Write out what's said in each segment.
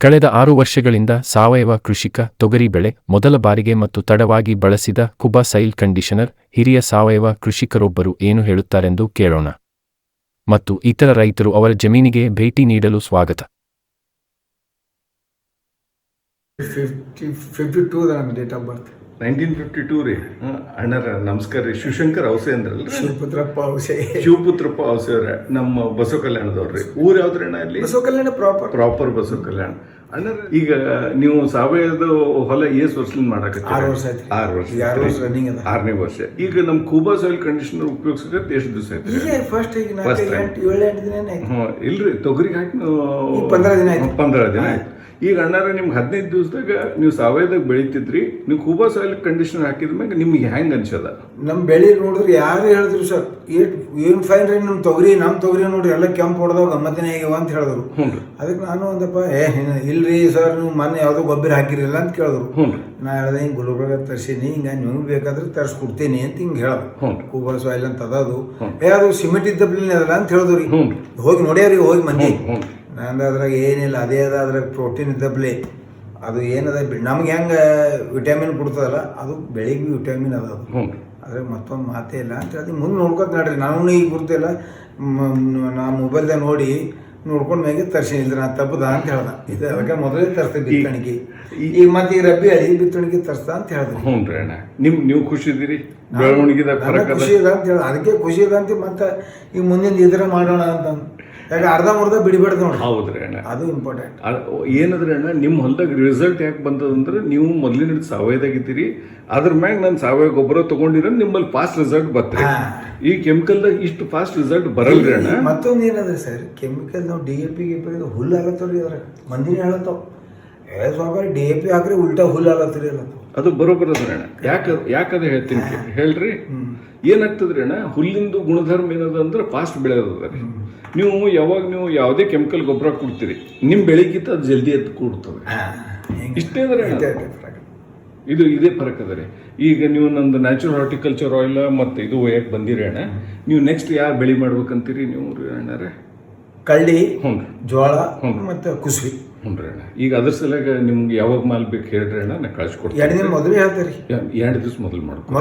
ಕಳೆದ ಆರು ವರ್ಷಗಳಿಂದ ಸಾವಯವ ಕೃಷಿಕ ತೊಗರಿ ಬೆಳೆ ಮೊದಲ ಬಾರಿಗೆ ಮತ್ತು ತಡವಾಗಿ ಬಳಸಿದ ಕುಬಾ ಸೈಲ್ ಕಂಡೀಷನರ್ ಹಿರಿಯ ಸಾವಯವ ಕೃಷಿಕರೊಬ್ಬರು ಏನು ಹೇಳುತ್ತಾರೆಂದು ಕೇಳೋಣ. ಮತ್ತು ಇತರ ರೈತರು ಅವರ ಜಮೀನಿಗೆ ಭೇಟಿ ನೀಡಲು ಸ್ವಾಗತ. Fifty fifty two date of birth nineteen fifty two ರೀ. ಅಣ್ಣರ ನಮಸ್ಕಾರ ರೀ. ಶಿವಶಂಕರ್ ಔಸೆ ಅಂದ್ರಲ್ಲ ಶಿವಪುತ್ರಪ್ಪ ಔಸೆ. ಶಿವಪುತ್ರಪ್ಪ ಔಸೆ ಅವ್ರೆ ನಮ್ಮ ಬಸವ ಕಲ್ಯಾಣದವ್ರಿ ಊರ್ ಯಾವ್ದ್ರಿ ಇಲ್ಲಿ? ಬಸವ ಕಲ್ಯಾಣ ಪ್ರಾಪರ್ ಪ್ರಾಪರ್ ಬಸವ ಕಲ್ಯಾಣ ಅಣ್ಣ ಈಗ ನೀವು ಸಾವಯವದ ಹೊಲ ಏಸ್ ವರ್ಷದಿಂದ ಮಾಡಕ್ಕೆ ಆರು ವರ್ಷ ಆಯ್ತು. ಆರು ವರ್ಷ ಆರು ವರ್ಷ ರನ್ನಿಂಗ್ ಅದ. ಆರನೇ ವರ್ಷ. ಈಗ ನಮ್ಮ ಕೂಬಾ ಸಾಯಿಲ್ ಕಂಡೀಷನರ್ ಉಪಯೋಗಿಸಿದ್ರೆ ಎಷ್ಟು ದಿವಸ ಆಯ್ತು ಈಗ ಫಸ್ಟ್ ಈಗ ಏಳು ಎಂಟು ದಿನ ಹ್ಮ್ ಇಲ್ರಿ ತೊಗರಿಗೆ ಹಾಕಿ ಈಗ ಪಂದ್ರ ದಿನ ಆಯ್ತು. ಪಂದ್ರ ದಿನ ಆಯ್ತು. ಈಗ ಅಣ್ಣಾರ ನಿಮ್ಗೆ ಹದಿನೈದು ದಿವಸದಾಗ ನೀವು ಸಾವಯವದಾಗ ಬೆಳಿತಿದ್ರಿ ನೀವು ಕೂಬಾ ಸಾಯಿಲ್ ಕಂಡೀಷನ್ ಹಾಕಿದ ಮ್ಯಾಗ ನಿಮ್ಗೆ ಹೆಂಗೆ ಅನ್ಸದ? ನಮ್ಮ ಬೆಳೆ ನೋಡಿದ್ರೆ ಯಾರು ಹೇಳಿದ್ರು ಸರ್ ಏಟ್ ಏನು ಫೈನ್ ರೀ ನಮ್ಮ ತೊಗರಿ ನಮ್ಮ ತೊಗರಿ ನೋಡ್ರಿ ಎಲ್ಲ ಕೆಂಪು ಹೊಡೆದಾಗ ಗಮ್ಮತ್ತಿನ ಆಗ್ಯಾವ ಅಂತ ಹೇಳಿದ್ರು. ಅದಕ್ಕೆ ನಾನು ಒಂದಪ್ಪ ಏ ಇಲ್ರಿ ಸರ್ ನೀವು ಮೊನ್ನೆ ಯಾವುದೋ ಗೊಬ್ಬರ ಹಾಕಿರಲಿಲ್ಲ ಅಂತ ಕೇಳಿದ್ರು. ನಾ ಹೇಳ್ದೆ ಹಿಂಗೆ ಗುಲ್ಬರ್ಗ ತರಿಸೀನಿ ಹಿಂಗೆ ನಿಮ್ಗೆ ಬೇಕಾದ್ರೆ ತರಿಸ್ಕೊಡ್ತೀನಿ ಅಂತ ಹಿಂಗೆ ಹೇಳೋದು ಕೂಬಾ ಸಾಯಿಲ್ ಅಂತ ಅದದು. ಏ ಅದು ಸಿಮೆಂಟ್ ಇದ್ದಬ್ಲಿನ ಅದಲ್ಲ ಅಂತ ಹೇಳಿದ್ರು ಹೋಗಿ ನೋಡ್ಯಾರಿ ಹೋಗಿ ಮನೆ ನಂದು ಅದ್ರಾಗ ಏನಿಲ್ಲ ಅದೇ ಅದ ಅದ್ರಾಗ ಪ್ರೋಟೀನ್ ಇದ್ದಬ್ಲೆ ಅದು ಏನದ ನಮ್ಗೆ ಹೆಂಗೆ ವಿಟಮಿನ್ ಕೊಡ್ತದಲ್ಲ ಅದು ಬೆಳಿಗ್ಗೆ ವಿಟಮಿನ್ ಅದ ಅದು. ಅದ್ರಾಗ ಮತ್ತೊಂದು ಮಾತೇ ಇಲ್ಲ. ಅಂತ ಅದು ಮುಂದೆ ನೋಡ್ಕೊತ ನಡ್ರಿ. ನಾನು ಈಗ ಗುರ್ತಿಲ್ಲ ಮ್- ನಾ ಮೊಬೈಲ್ದಾಗ ನೋಡಿ ನೋಡ್ಕೊಂಡು ಮ್ಯಾಗೆ ತರ್ಸಿ ಇಲ್ರಿ ನಾ ತಪ್ಪದ ಅಂತ ಹೇಳ್ದ. ಇದು ಅದಕ್ಕೆ ಮೊದಲೇ ತರ್ಸ್ತೀನಿ ಬಿತ್ತಣಿಗೆ. ಈಗ ಮತ್ತೆ ಈಗ ರಬ್ಬಿ ಅಳಿ ಬಿತ್ತಣಿಗೆ ತರ್ಸ್ದ ಅಂತ ಹೇಳ್ದೆ. ಹ್ಞೂ ರೀ ಅಣ್ಣ. ನಿಮ್ ನೀವು ಖುಷಿ ಇದ್ದೀರಿ? ಬೆಳವಣಿಗೆ ಖುಷಿ ಅದ ಖುಷಿ ಇದೆ ಅಂತ ಹೇಳಿ ಅದಕ್ಕೆ ಖುಷಿ ಇದೆ ಅಂತ ಮತ್ತೆ ಈಗ ಮುಂದಿನ ಇದ್ರ ಮಾಡೋಣ ಅಂತ ಯಾಕೆ ಅರ್ಧ ಮುರ್ಧ ಬಿಡಿಬೇಡ್ದು ನೋಡಿ ಹೌದ್ರಿ ಅಣ್ಣ. ಅದು ಇಂಪಾರ್ಟೆಂಟ್ ಏನಂದ್ರೆ ಅಣ್ಣ ನಿಮ್ಮ ಹೊಲ್ದಾಗ ರಿಸಲ್ಟ್ ಯಾಕೆ ಬಂತದಂದ್ರೆ ನೀವು ಮೊದಲಿನ ಸಾವಯವದಾಗಿದ್ದೀರಿ ಅದ್ರ ಮ್ಯಾಗ ನಾನು ಸಾವಯವ ಗೊಬ್ಬರ ತಗೊಂಡಿರ ನಿಮ್ಮಲ್ಲಿ ಫಾಸ್ಟ್ ರಿಸಲ್ಟ್ ಬರ್ತದೆ. ಈ ಕೆಮಿಕಲ್ದಾಗ ಇಷ್ಟು ಫಾಸ್ಟ್ ರಿಸಲ್ಟ್ ಬರಲ್ರಿ ಅಣ್ಣ. ಮತ್ತೊಂದು ಏನದ ಸರ್ ಕೆಮಿಕಲ್ ನಾವು ಡಿ ಎ ಪಿ ಗಿ ಪಿ ಹುಲ್ಲು ಆಗತ್ತವ್ರಿ ಅದ್ರ ಮಂದಿನೇ ಹೇಳತ್ತವ್. ಏ ಸ್ವಾಗ ಡಿ ಎ ಪಿ ಹಾಕ್ರಿ ಉಲ್ಟಾ ಹುಲ್ಲು ಆಗತ್ತರಿ ಅಲ್ಲತ್ತವ್ ಅದು ಬರೋಬರ ಅದ್ರಿ ಅಣ್ಣ. ಯಾಕೆ ಯಾಕದ ಹೇಳ್ತೀನಿ ಹೇಳ್ರಿ ಏನಾಗ್ತದ್ರಿ ಅಣ್ಣ? ಹುಲ್ಲಿಂದು ಗುಣಧರ್ಮ ಏನದ ಅಂದ್ರೆ ಫಾಸ್ಟ್ ಬೆಳೆಯೋದ ರೀ. ನೀವು ಯಾವಾಗ ನೀವು ಯಾವುದೇ ಕೆಮಿಕಲ್ ಗೊಬ್ಬರ ಕೊಡ್ತೀರಿ ನಿಮ್ಮ ಬೆಳೆಗಿಂತ ಅದು ಜಲ್ದಿ ಎದ್ದು ಕೊಡ್ತದೆ. ಇಷ್ಟೇ ಅಂದರೆ ಇದು ಇದೇ ಫರಕ್ ಅದ ರೀ. ಈಗ ನೀವು ನಂದು ನ್ಯಾಚುರಲ್ ಹಾರ್ಟಿಕಲ್ಚರ್ ಆಯಿಲ್ ಮತ್ತು ಇದು ಒಯ್ಯಕ್ಕೆ ಬಂದಿರಿ ಅಣ್ಣ. ನೀವು ನೆಕ್ಸ್ಟ್ ಯಾವ ಬೆಳೆ ಮಾಡ್ಬೇಕಂತೀರಿ ನೀವು ರೀ ಅಣ್ಣರೇ? ಕಳ್ಳಿ ಹ್ಞೂ ಜೋಳ ಹ್ಞೂ. ಮತ್ತು ಕುಸ್ಬಿ ಹ್ಞೂ ಅಣ್ಣ. ಈಗ ಅದ್ರ ಸಲಗ ನಿಮ್ಗೆ ಯಾವಾಗ ಮಾಲ್ ಬೇಕು ಹೇಳ್ರಿ ಅಣ್ಣ ನಾ ಕಳ್ಸಿಕೊಡ್ತೀನಿ ಎರಡು ದಿನ ಮೊದಲೇ ಹೇಳ್ತಾರೆ ಎರಡು ದಿವಸ ಮೊದಲು ಮಾಡ್ಕೊಂಡು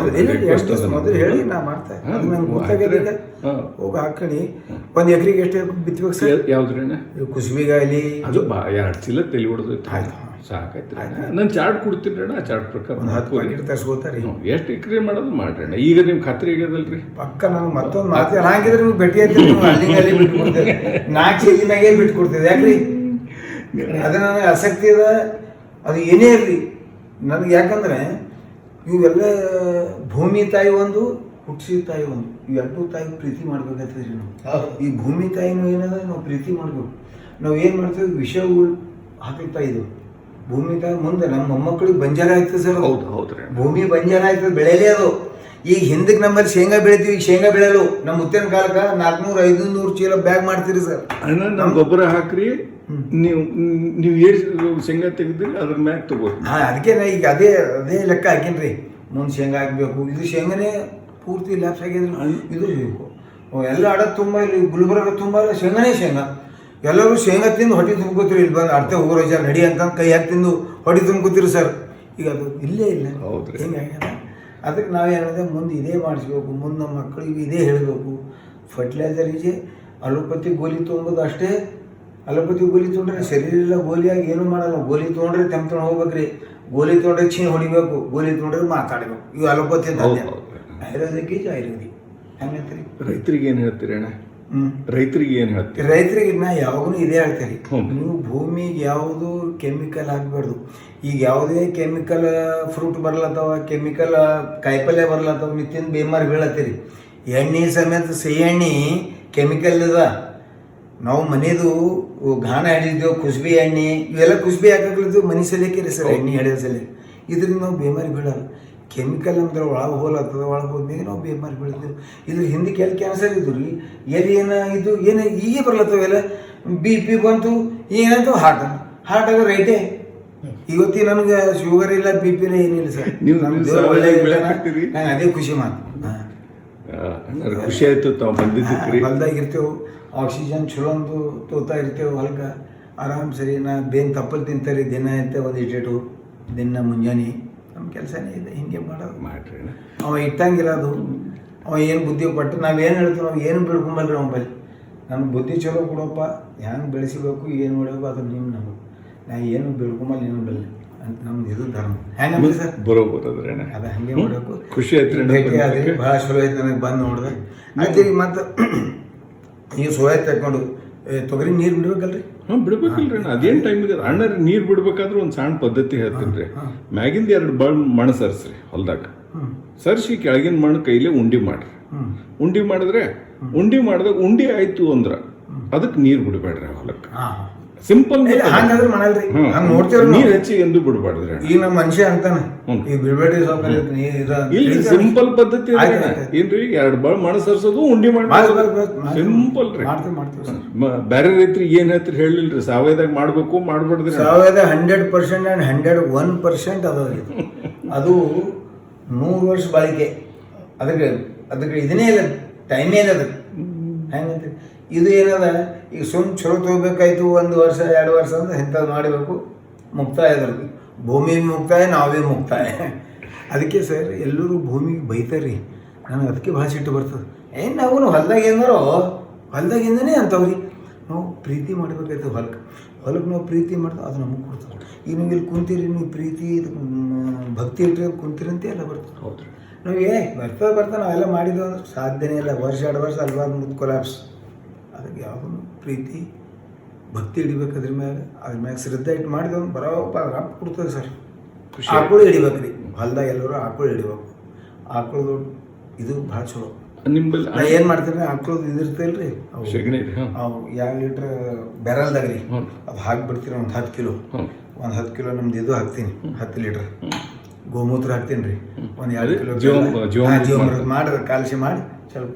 ಮೊದಲು ಹೇಳಿ ನಾ ಮಾಡ್ತಾ ಹಾ, ಅದು ನಂಗೆ ಹಾಂ. ಹೋಗಿ ಹಾಕಣಿ. ಒಂದು ಎಕರೆಗೆ ಎಷ್ಟು ಬಿತ್ತಬೇಕು ಸರ್? ಯಾವ್ದ್ರಿ ಅಣ್ಣ? ಕುಸುಬಿಗಾಯಲಿ ಅದು ಬಾ ಎರಡು ಚೀಲ ತಲೆ ಹೊಡೆದೈತೆ ಸಾಕಾಯ್ತು ನಾನು ಚಾರ್ಟ್ ಕೊಡ್ತೀನಿ ಅಣ್ಣ ಆ ಚಾರ್ಟ್ ಪ್ರಕಾರ ಒಂದು ಹತ್ತು ಪ್ಯಾಕೆಟ್ ತರಿಸ್ಕೋತಾರೆ ಎಷ್ಟು ಎಕರೆ ಮಾಡೋದು ಮಾಡ್ರಿ ಅಣ್ಣ. ಈಗ ನಿಮ್ಮ ಖಾತ್ರಿ ಆಗ್ಯದಲ್ರಿ ಪಕ್ಕ ನಾನು ಮತ್ತೊಂದು ಮಾತು ಹಾಗಿದ್ರೆ ನೀವು ಭೇಟಿ ಅಲ್ಲಿಗೆ ಅಲ್ಲಿ ನಾಲ್ಕು ಚೀಲಿನಾಗೆ ಬಿಟ್ಟು ಕೊಡ್ತೇವೆ ಯಾಕ್ರಿ? ಅದು ನನಗೆ ಆಸಕ್ತಿ ಅದ ಅದು ಏನೇ ಇರಲಿ. ನನಗೆ ಯಾಕಂದ್ರೆ ಇವೆಲ್ಲ ಭೂಮಿ ತಾಯಿ ಒಂದು ಹುಟ್ಟಿಸಿದ ತಾಯಿ ಒಂದು. ಇವೆರಡೂ ತಾಯಿ ಪ್ರೀತಿ ಮಾಡ್ಬೇಕಾಗ್ತದೆ ನಾವು ಈ ಭೂಮಿ ತಾಯಿನೂ ಏನದ ನಾವು ಪ್ರೀತಿ ಮಾಡಬೇಕು. ನಾವು ಏನು ಮಾಡ್ತೀವಿ ವಿಷಗಳು ಹಾಕ್ತಾ ಇದ್ದೆವು ಭೂಮಿ ತಾಯಿ ಮುಂದೆ ನಮ್ಮ ಮೊಮ್ಮಕ್ಕಳಿಗೆ ಬಂಜಾರ ಆಗ್ತದೆ ಸರ್ ಹೌದು ಹೌದು ಹೌದ್ರಿ ಭೂಮಿ ಬಂಜಾರ ಆಯ್ತದೆ ಬೆಳೆಯಲೇ ಅದು. ಈಗ ಹಿಂದಕ್ಕೆ ನಮ್ಮಲ್ಲಿ ಶೇಂಗಾ ಬೆಳಿತೀವಿ ಈಗ ಶೇಂಗಾ ಬೆಳೆಯಲು ನಮ್ಮ ಮುತ್ತಿನ ಕಾಲಕ್ಕೆ ನಾಲ್ಕುನೂರು ಐದುನೂರು ಚೀಲ ಬ್ಯಾಗ್ ಮಾಡ್ತೀರಿ ಸರ್. ಅಣ್ಣ ನಾವು ಗೊಬ್ಬರ ಹಾಕ್ರಿ ನೀವು ನೀವು ಏರಿಸಿ ಶೇಂಗಾ ತೆಗೆದ್ರಿ ಅದ್ರ ಮ್ಯಾಗ ತಗೋರಿ. ಹಾಂ ಅದಕ್ಕೆ ನಾ ಈಗ ಅದೇ ಅದೇ ಲೆಕ್ಕ ಹಾಕೀನಿ ಮುಂದೆ ಶೇಂಗಾ ಹಾಕಬೇಕು ಇದು ಶೇಂಗಾನೇ ಪೂರ್ತಿ ಲ್ಯಾಪ್ಸ್ ಆಗಿದ್ರು ಇದು ಎಲ್ಲ ಅಡ ತುಂಬ ಇಲ್ಲಿ ಗುಲ್ಬರ್ಗ ತುಂಬ ಶೇಂಗಾನೇ ಶೇಂಗಾ. ಎಲ್ಲರೂ ಶೇಂಗಾ ತಿಂದು ಹೊಟ್ಟೆ ತುಂಬ್ಕೋತೀರಿ ಇಲ್ಲಿ ಬಂದು ಅರ್ಥ ಹೋಗೋ ನಡಿ ಅಂತ ಕೈ ಹಾಕಿ ತಿಂದು ಹೊಟ್ಟೆ ತುಂಬ್ಕೋತೀರಿ ಸರ್. ಈಗ ಅದು ಇಲ್ಲೇ ಇಲ್ಲ. ಹೌದ್ರಿ. ಹಿಂಗಾಗ್ಯದ ನಾವು ನಾವೇನಿದೆ ಮುಂದೆ ಇದೇ ಮಾಡಿಸ್ಬೇಕು ಮುಂದೆ ನಮ್ಮ ಮಕ್ಕಳಿಗೆ ಇದೇ ಹೇಳಬೇಕು. ಫರ್ಟಿಲೈಸರಿಗೆ ಅಲೋಪತಿ ಗೋಲಿ ತೊಗೊಂಬೋದು ಅಷ್ಟೇ. ಅಲೋಪತಿ ಗೋಲಿ ತೊಗೊಂಡ್ರೆ ಶರೀರ ಇಲ್ಲ ಗೋಲಿಯಾಗಿ ಏನು ಮಾಡಲ್ಲ. ಗೋಲಿ ತೊಗೊಂಡ್ರೆ ತೆಮ್ ತೊಗೊಂಡು ಹೋಗ್ಬೇಕ್ರಿ. ಗೋಲಿ ತೊಗೊಂಡ್ರೆ ಚೀನ್ ಹೊಡಿಬೇಕು. ಗೋಲಿ ತೊಗೊಂಡ್ರೆ ಮಾತಾಡಬೇಕು. ಇವು ಅಲೋಪತಿ ಹೌದು. ಆಯುರ್ವೇದಿಕ್ ಈಜು ರೈತರಿಗೆ ಏನು ಹೇಳ್ತೀರಿ ಅಣ್ಣ? ರೈತರಿಗೆ ಏನು ಹೇಳ್ತೀರಿ? ರೈತರಿಗೆ ನಾ ಯಾವಾಗಲೂ ಇದೇ ಹೇಳ್ತೀರಿ. ನೀವು ಭೂಮಿಗೆ ಯಾವುದು ಕೆಮಿಕಲ್ ಹಾಕಬಾರ್ದು ಈಗ ಯಾವುದೇ ಕೆಮಿಕಲ್ ಫ್ರೂಟ್ ಬರ್ಲತ್ತವ ಕೆಮಿಕಲ್ ಕಾಯಿಪಲ್ಯ ಬರ್ಲತ್ತವ ಮಿತ್ತಿನ ಬೇಮಾರಿ ಬೀಳತ್ತೀರಿ. ಎಣ್ಣೆ ಸಮೇತ ಸಿಹಿ ಎಣ್ಣೆ ಕೆಮಿಕಲ್ ಅದ ನಾವು ಮನೆದು ಘಾಣ ಹಿಡಿದೇವು ಕುಸ್ಬಿ ಎಣ್ಣೆ ಇವೆಲ್ಲ ಕುಸ್ಬಿ ಹಾಕಿದ್ದು ಮನೆ ಸಲಕ್ಕೆ ರೀ ಸರ್ ಎಣ್ಣೆ ಹಿಡಿಯೋ ಸಲ ಇದರಿಂದ ನಾವು ಬೇಮಾರಿ ಬೀಳಲ್ಲ. ಕೆಮಿಕಲ್ ಅಂದ್ರ ಒಳಗೆ ಹೋಲತ್ತದ ಒಳಗೆ ಹೋದ್ಮೇಲೆ ನಾವು ಬೇಮಾರಿ ಬೀಳ್ತೀವಿ ಇದ್ರ ಹಿಂದೆ ಎಲ್ಲಿ ಕ್ಯಾನ್ಸರ್ ಇದ್ದು ರೀ ಎಲ್ಲಿ ಏನ ಇದು ಏನು ಈಗ ಬರ್ಲತ್ತವೆಲ್ಲ ಬಿ ಪಿ ಬಂತು ಏನಂತು? ಹಾರ್ಟ್ ಹಾರ್ಟ್ ಆಗ ರೈಟೇ ಇವತ್ತಿ ನನಗೆ ಶುಗರ್ ಇಲ್ಲ ಬಿ ಪಿ ಏನಿಲ್ಲ ಸರ್. ನೀವು? ನಂಗೆ ಅದೇ ಖುಷಿ ಮಾತು ಖುಷಿ ಆಯ್ತು ತಾವು ಇರ್ತೇವೆ. ಆಕ್ಸಿಜನ್ ಚಲೋ ತೋತಾ ಇರ್ತೇವೆ ಹೊಲ್ಕ ಆರಾಮ್ ಸರಿ ನಾ ಬೇನ್ ತಪ್ಪಲ್ ತಿಂತಾರೆ ದಿನ ಅಂತ ಒಂದು ಇಟ್ಟು ದಿನ ಮುಂಜಾನೆ. ನಮ್ಮ ಕೆಲಸನೇ ಇದೆ ಹಿಂಗೆ ಮಾಡೋದು. ಮಾಡ್ರಿ ಅವ ಇಟ್ಟಂಗಿರೋದು ಅವ ಏನು ಬುದ್ಧಿ ಕೊಟ್ಟು ನಾವೇನು ಹೇಳ್ತೀವಿ ನಾವು ಏನು ಬೆಳ್ಕೊಂಬಲ್ರಿ ಬಲ್ಲಿ ನನ್ನ ಬುದ್ಧಿ ಚಲೋ ಕೊಡಪ್ಪ ಹೆಂಗೆ ಬೆಳೆಸಬೇಕು ಏನು ಮಾಡಬೇಕು ಅದು ನಿಮ್ಮ ನಮಗೆ. ನಾ ಏನು ಬೆಳ್ಕೊಂಬಲ್ಲ ಏನು ಬಲ್ಲಿ. ಅಂತ ನಮ್ದು ಇದು ಧರ್ಮ. ಹೆಂಗೆ ಸರ್? ಬರೋಬೋದು ಅದ್ರಿ ಅದು ಹಂಗೆ ಮಾಡಬೇಕು. ಖುಷಿ ಆಯ್ತು ಭೇಟಿ ಆದ್ರಿ. ಭಾಳ ಚಲೋ ಐತೆ ನನಗೆ ಬಂದು ನೋಡಿದೆ. ಆಯ್ತು ಈಗ ಮತ್ತು ಈಗ ಸೋಯ್ ತಗೊಂಡು ತೊಗರಿ ನೀರು ಬಿಡ್ಬೇಕಲ್ರಿ? ಹ್ಞೂ ಬಿಡ್ಬೇಕಲ್ರಿ ಅಣ್ಣ. ಅದೇನ್ ಟೈಮಿಗೆ ಅಣ್ಣ ನೀರ್ ಬಿಡ್ಬೇಕಾದ್ರೆ ಒಂದು ಸಣ್ಣ ಪದ್ಧತಿ ಹೇಳ್ತೀನಿ ರೀ ಮ್ಯಾಗಿಂದ ಎರಡು ಬಳ್ ಮಣ್ಣು ಸರ್ಸ್ರಿ ಹೊಲ್ದಾಗ. ಸರ್ಸಿ ಕೆಳಗಿನ ಮಣ್ಣು ಕೈಲಿ ಉಂಡಿ ಮಾಡ್ರಿ. ಉಂಡಿ ಮಾಡಿದ್ರೆ ಉಂಡಿ ಮಾಡಿದಾಗ ಉಂಡಿ ಆಯ್ತು ಅಂದ್ರ ಅದಕ್ಕೆ ನೀರ್ ಬಿಡಬೇಡ್ರಿ ಹೊಲಕ್ಕೆ. ಹಾಂ. ಸಿಂಪಲ್ ಹಂಗಾದ್ರೆ ಮಾಡಲ್ರಿ. ಹಂಗೆ ನೋಡ್ತೀವಿ ನೀರ್ ಹೆಚ್ಚಿ ಎಂದು ಬಿಡಬಾರ್ದ್ರಿ ಈಗ ನಮ್ಮ ಮನುಷ್ಯ ಅಂತಾನೆ. ಈ ಈಗ ಬಿಡ್ಬೇಡಿ ಸ್ವಲ್ಪ ನೀರು ಇಲ್ಲಿ ಸಿಂಪಲ್ ಪದ್ಧತಿ ಏನ್ರಿ ಎರಡು ಬಾಳ್ ಮಣ ಸರ್ಸೋದು ಉಂಡಿ ಮಾಡಿ ಸಿಂಪಲ್ ರೀ. ಬೇರೆ ರೈತರಿ ಏನ್ ಹೇಳ್ತೀರಿ ಹೇಳಿಲ್ರಿ. ಸಾವಯದಾಗ ಮಾಡ್ಬೇಕು ಮಾಡ್ಬಾರ್ದ್ರಿ ಸಾವಯದ hundred percent and hundred one percent ಅದ ರೀ ಅದು ನೂರು ವರ್ಷ ಬಾಳಿಕೆ. ಅದಕ್ಕೆ ಅದಕ್ಕೆ ಇದನ್ನೇ ಇಲ್ಲ ಟೈಮೇ ಇಲ್ಲ ಅದಕ್ಕೆ ಹೆಂಗಂತ ಇದು ಏನದ? ಈಗ ಸುಮ್ ಚಲೋ ತೊಗೋಬೇಕಾಯ್ತು ಒಂದು ವರ್ಷ ಎರಡು ವರ್ಷ ಅಂದ್ರೆ ಇಂಥದ್ದು ಮಾಡಬೇಕು. ಮುಕ್ತಾಯ ಅದ್ರದ್ದು. ಭೂಮಿ ಮುಕ್ತಾಯ ನಾವೇ ಮುಕ್ತಾಯ. ಅದಕ್ಕೆ ಸರ್ ಎಲ್ಲರೂ ಭೂಮಿಗೆ ಬೈತಾರೆ ರೀ ನನಗೆ ಅದಕ್ಕೆ ಭಾಳ ಸಿಟ್ಟು ಬರ್ತದೆ. ಏನು ನಾವು ಹೊಲ್ದಾಗ ಏನಾರೋ? ಹೊಲ್ದಾಗಿಂದನೇ ಅಂತವ್ರಿ ನಾವು ಪ್ರೀತಿ ಮಾಡಬೇಕಾಯ್ತು ಹೊಲಕ್ಕೆ ಹೊಲಕ್ಕೆ ನಾವು ಪ್ರೀತಿ ಮಾಡ್ತೇವೆ ಅದು ನಮಗೆ ಕೊಡ್ತದೆ. ಈಗ ನೀವು ಇಲ್ಲಿ ಕುಂತೀರಿ ನೀವು ಪ್ರೀತಿ ಭಕ್ತಿ ಇಟ್ಟರೆ ಕುಂತೀರಿ ಅಂತ ಎಲ್ಲ ಬರ್ತದೆ. ಹೌದು. ನಾವು ಏ ಬರ್ತಾ ಬರ್ತಾ ನಾವೆಲ್ಲ ಮಾಡಿದ್ದೇವೆ ಅಂದ್ರೆ ಸಾಧ್ಯನೇ ಇಲ್ಲ. ವರ್ಷ ಎರಡು ವರ್ಷ ಅಲ್ವಾ ಮುದ್ದು ಕೊಲಾಪ್ಸ್ ಅದಕ್ಕೆ ಯಾವುದನ್ನು ಪ್ರೀತಿ ಭಕ್ತಿ ಹಿಡಿಬೇಕು ಅದ್ರ ಮೇಲೆ ಅದ್ರ ಮ್ಯಾಗ ಶ್ರದ್ಧೆ ಇಟ್ಟು ಮಾಡಿದ್ವು ಬರೋಪ್ಪ ರಪ್ಪ ಕೊಡ್ತದೆ ಸರ್. ಖುಷಿ. ಆಕಳು ಹಿಡಿಬೇಕು ರೀ. ಹೊಲ್ದಾಗ ಎಲ್ಲರೂ ಆಕಳು ಹಿಡಿಬೇಕು. ಆಕಳದು ಇದು ಭಾಳ ಚಲೋ. ನಿಂಬಲ್ಲಿ ನಾ ಏನು ಮಾಡ್ತೀನಿ ಆಕಳದು ಇದಿರ್ತಲ್ಲ ರೀ ಅವು ಅವು ಎರಡು ಲೀಟ್ರ್ ಬೆರಲ್ದಾಗ ರೀ. ಅದು ಹಾಕಿಬಿಡ್ತೀನಿ ಒಂದು ಹತ್ತು ಕಿಲೋ. ಒಂದು ಹತ್ತು ಕಿಲೋ ನಮ್ದು ಇದು ಹಾಕ್ತೀನಿ ಹತ್ತು ಲೀಟ್ರ್. ಗೋಮೂತ್ರ ಹಾಕ್ತೀನಿ ರೀ. ಒಂದು ಎರಡು ಕಿಲೋ ಜೀವ ಜೀವಾಮೃತ ಮಾಡಿ ಕಾಲ್ಸಿ ಮಾಡಿ ಸ್ವಲ್ಪ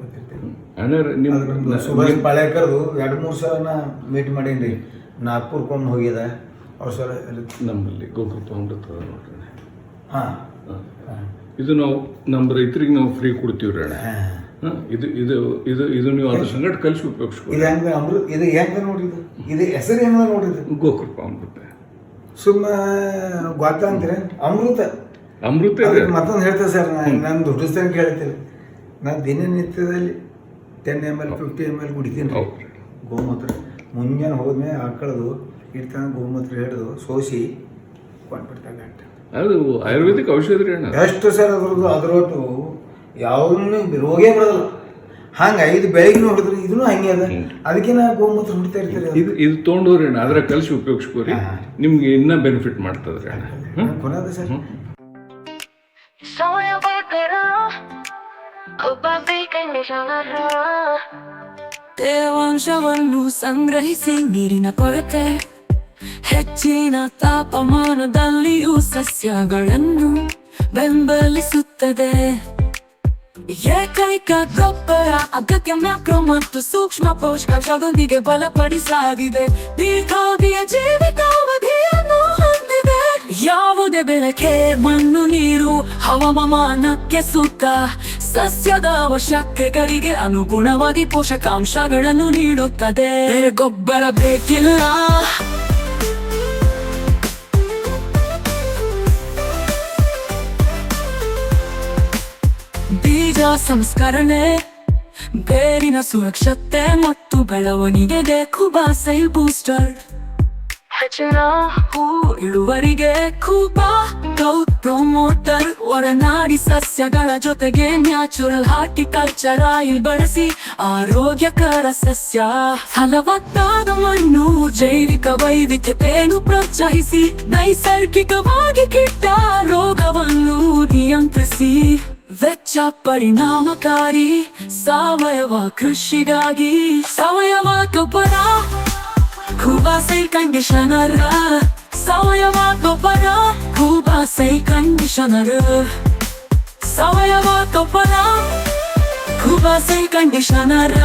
ಕೊಟ್ಟಿರ್ತೀನಿ ನಿಮ್ಮ ಸುಭಾಷ್ ಪಾಳೇಕರ್ದು ಎರಡು ಮೂರು ಸಲ ನಾ ಮೀಟ್ ಮಾಡೀನಿ ರೀ ನಾಗ್ಪುರ್ಕೊಂಡು ಹೋಗಿದ ಅವ್ರ ಸಲ ನಮ್ಮಲ್ಲಿ ಗೋಕೃಪ ಅಮೃತ ನೋಡ್ರಿ ಹಾಂ. ಇದು ನಾವು ನಮ್ಮ ರೈತರಿಗೆ ನಾವು ಫ್ರೀ ಕೊಡ್ತೀವಿ ರೀ ಅಣ್ಣ ಇದು ಇದು ಇದು ಇದು ನೀವು ಅದ್ರ ಸಂಗಡ ಕಲಿಸಿ ಉಪಯೋಗಿಸ್ಕೊಳ್ಳಿ ಇದು ಹೆಂಗೆ ಅಮೃತ ಇದು ಹೆಂಗೆ ನೋಡಿದ್ದು ಇದು? ಹೆಸರು ಏನದ ನೋಡಿದ್ದು ಗೋಕೃಪ ಅಮೃತ. ಸುಮ್ಮ ಗೊತ್ತ ಅಂತೀರ? ಅಮೃತ. ಅಮೃತ ಮತ್ತೊಂದು ಹೇಳ್ತೇವೆ ಸರ್ ನಾನು ದುಡ್ಡಿಸ್ತೇನೆ ಕೇಳ್ತೀನಿ ನಾನು ದಿನನಿತ್ಯದಲ್ಲಿ ten M L fifty M L ಕುಡಿತೀನಿ ರೀ. ಗೋಮೂತ್ರ. ಮುಂಜಾನೆ ಹೋದ್ಮೇಲೆ ಆಕಳದು ಇಡ್ತಾನೆ ಗೋಮೂತ್ರ ಹಿಡಿದು ಸೋಸಿ ಕೊಂಡ್ಬಿಡ್ತಾರೆ ಗಂಟೆ. ಅದು ಆಯುರ್ವೇದಿಕ್ ಔಷಧ ರೀ ಅಣ್ಣ. ಎಷ್ಟು ಸರ್ ಅದ್ರದ್ದು ಅದ್ರೊಟ್ಟು ಯಾವುದನ್ನು ರೋಗೇ ಬರೋದಿಲ್ಲ. ಹಂಗೆ ಐದು ಬೆಳಿಗ್ಗೆ ಹೊಡೆದ್ರೆ ಇದನ್ನು ಹಂಗೆ ಅದ. ಅದಕ್ಕೆ ನಾ ಗೋಮೂತ್ರ ಹುಡ್ತಾ ಇರ್ತಾರೆ ಇದು ಇದು ತೊಗೊಂಡೋರಿ ಅಣ್ಣ. ಅದ್ರ ಕಲಿಸಿ ಉಪಯೋಗಿಸ್ಕೋರಿ. ನಿಮ್ಗೆ ಇನ್ನ ಬೆನಿಫಿಟ್ ಮಾಡ್ತದ್ರಿ ಅಣ್ಣ? ಕೊನದ ಸರ್. ತೇವಾಂಶವನ್ನು ಸಂಗ್ರಹಿಸಿ ನೀರಿನ ಕೊರತೆ, ಹೆಚ್ಚಿನ ತಾಪಮಾನದಲ್ಲಿಯೂ ಸಸ್ಯಗಳನ್ನು ಬೆಂಬಲಿಸುತ್ತದೆ. ಏಕೈಕ ಗೊಬ್ಬರ ಅಗತ್ಯ ಮ್ಯಾಕ್ರೋ ಮತ್ತು ಸೂಕ್ಷ್ಮ ಪೋಷಕಾಂಶದೊಂದಿಗೆ ಬಲಪಡಿಸಲಾಗಿದೆ. ದೀರ್ಘಾವಧಿಯ ಜೀವಿತಾವಧಿಯನ್ನು ಹೊಂದಿದೆ. ಯಾವುದೇ ಬೆಳಕೆ, ಮಣ್ಣು, ನೀರು, ಹವಾಮಾನಕ್ಕೆ ಸೂಕ್ತ. ಸಸ್ಯದ ಅವಶ್ಯಕತೆಗಳಿಗೆ ಅನುಗುಣವಾಗಿ ಪೋಷಕಾಂಶಗಳನ್ನು ನೀಡುತ್ತದೆ. ಗೊಬ್ಬರ ಬೇಕಿಲ್ಲ. ಬೀಜ ಸಂಸ್ಕರಣೆ, ಬೇರಿನ ಸುರಕ್ಷತೆ ಮತ್ತು ಬೆಳವಣಿಗೆಗೆ ಕುಬಾಸೈ ಬೂಸ್ಟರ್. ಹೆಚ್ಚಿನ ಹೂ ಇಳುವರಿಗೆ ಕೂಬಾ ಗೌತ್ ಪ್ರೊಮೋಟರ್ ಒಡನಾಡಿ ಸಸ್ಯಗಳ ಜೊತೆಗೆ ನ್ಯಾಚುರಲ್ ಹಾರ್ಟಿಕಲ್ಚರ್ ಆಯಿಲ್ ಬಳಸಿ ಆರೋಗ್ಯಕರ ಸಸ್ಯ. ಫಲವತ್ತಾದ ಮಣ್ಣು, ಜೈವಿಕ ವೈವಿಧ್ಯತೆಯನ್ನು ಪ್ರೋತ್ಸಾಹಿಸಿ, ನೈಸರ್ಗಿಕವಾಗಿ ಕಿಟ್ಟ ರೋಗವನ್ನು ನಿಯಂತ್ರಿಸಿ. ವೆಚ್ಚ ಪರಿಣಾಮಕಾರಿ, ಸಾವಯವ ಕೃಷಿಗಾಗಿ ಸಾವಯವ ಗೊಬ್ಬರ ಕುಬಾಸೈ ಕಂಡೀಷನರ್ ಸಾವಯವ ಗೊಬ್ಬರ ಕುಬಾಸೈ ಕಂಡೀಷನರ್ ಸಾವಯವ ಗೊಬ್ಬರ ಕುಬಾಸೈ ಕಂಡೀಷನರ್